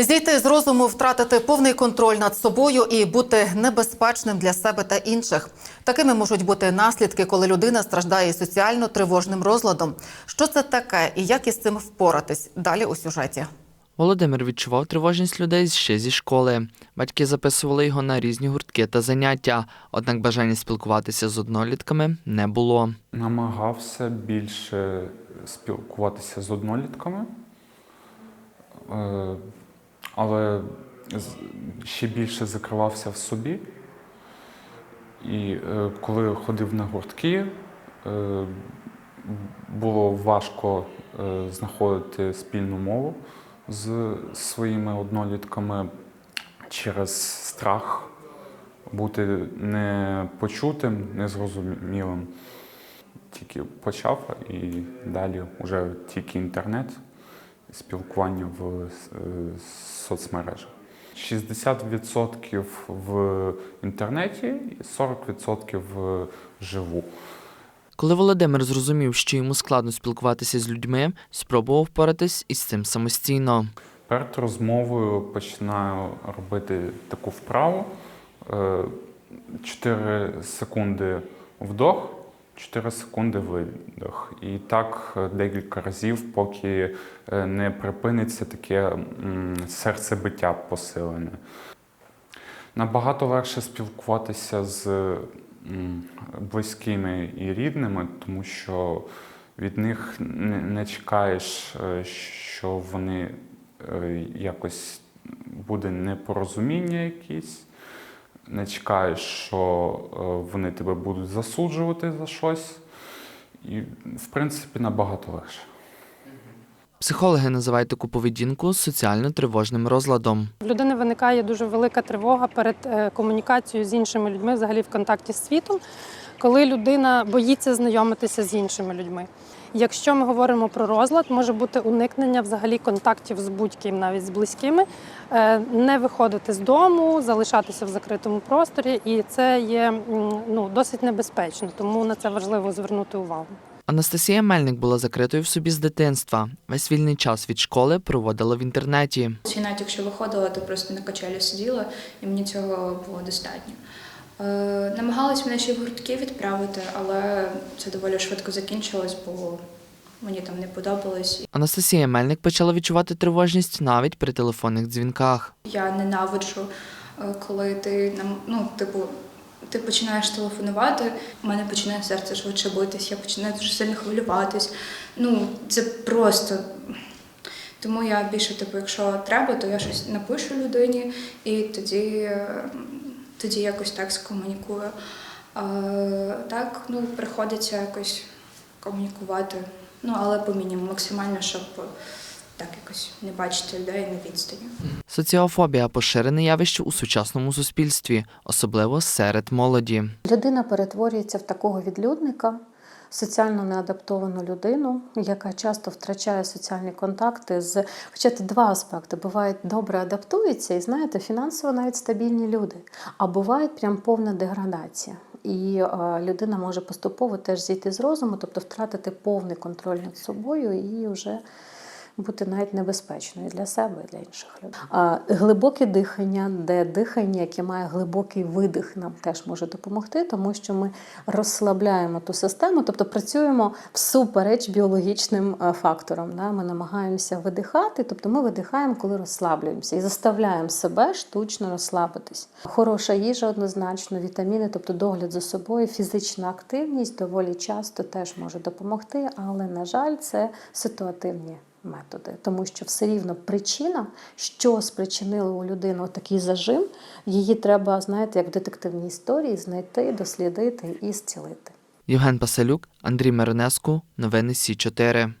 Зійти з розуму, втратити повний контроль над собою і бути небезпечним для себе та інших. Такими можуть бути наслідки, коли людина страждає соціально тривожним розладом. Що це таке і як із цим впоратись? Далі у сюжеті. Володимир відчував тривожність людей ще зі школи. Батьки записували його на різні гуртки та заняття, однак бажання спілкуватися з однолітками не було. Намагався більше спілкуватися з однолітками, е, але ще більше закривався в собі. І е, коли ходив на гуртки, е, було важко е, знаходити спільну мову з своїми однолітками через страх бути непочутим, незрозумілим. Тільки почав і далі вже тільки інтернет, спілкування в е, соцмережах. 60% в інтернеті і 40% вживу. Коли Володимир зрозумів, що йому складно спілкуватися з людьми, спробував впоратись із цим самостійно. Перед розмовою починаю робити таку вправу. Е, 4 секунди вдох, 4 секунди видох. І так е, декілька разів, поки е, не припиниться таке серцебиття посилене. Набагато легше спілкуватися з близькими і рідними, тому що від них не, чекаєш, е, що вони якось буде непорозуміння якісь, не чекаєш, що е, вони тебе будуть засуджувати за щось. І, в принципі, набагато легше. Психологи називають таку поведінку соціально тривожним розладом. В людини виникає дуже велика тривога перед е, комунікацією з іншими людьми, взагалі в контакті з світом, коли людина боїться знайомитися з іншими людьми. Якщо ми говоримо про розлад, може бути уникнення взагалі контактів з будь-ким, навіть з близькими, е, не виходити з дому, залишатися в закритому просторі, і це є ну, досить небезпечно, тому на це важливо звернути увагу. Анастасія Мельник була закритою в собі з дитинства. Весь вільний час від школи проводила в інтернеті. Чи навіть якщо виходила, то просто на качелі сиділа, і мені цього було достатньо. Е, намагалась мене ще в гуртки відправити, але це доволі швидко закінчилось, бо мені там не подобалось. Анастасія Мельник почала відчувати тривожність навіть при телефонних дзвінках. Я ненавиджу, е, коли ти ну, типу, ти починаєш телефонувати, у мене починає серце швидше битись, я починаю дуже сильно хвилюватись. Ну, це просто. Тому я більше, типу, якщо треба, то я щось напишу людині і тоді, е, тоді якось так скомунікую. А, так, ну, приходиться якось комунікувати. Ну, але по мінімуму, максимально, щоб так якось не бачити людей на відстані. Соціофобія поширене явище у сучасному суспільстві, особливо серед молоді. Людина перетворюється в такого відлюдника, соціально неадаптовану людину, яка часто втрачає соціальні контакти з. Хоча це два аспекти. Бувають добре адаптуються, і знаєте, фінансово навіть стабільні люди, а буває прям повна деградація. І е, людина може поступово теж зійти з розуму, тобто втратити повний контроль над собою і вже бути навіть небезпечною для себе і для інших людей. А глибоке дихання, де дихання, яке має глибокий видих, нам теж може допомогти, тому що ми розслабляємо ту систему, тобто працюємо всупереч біологічним е, факторам. Да? Ми намагаємося видихати, тобто ми видихаємо, коли розслаблюємося, і заставляємо себе штучно розслабитись. Хороша їжа однозначно, вітаміни, тобто догляд за собою, фізична активність доволі часто теж може допомогти, але на жаль, це ситуативні методи, тому що все рівно причина, що спричинило у людину такий зажим, її треба, знаєте, як в детективній історії, знайти, дослідити і зцілити. Євген Пасалюк, Андрій Миронеску, новини Сі 4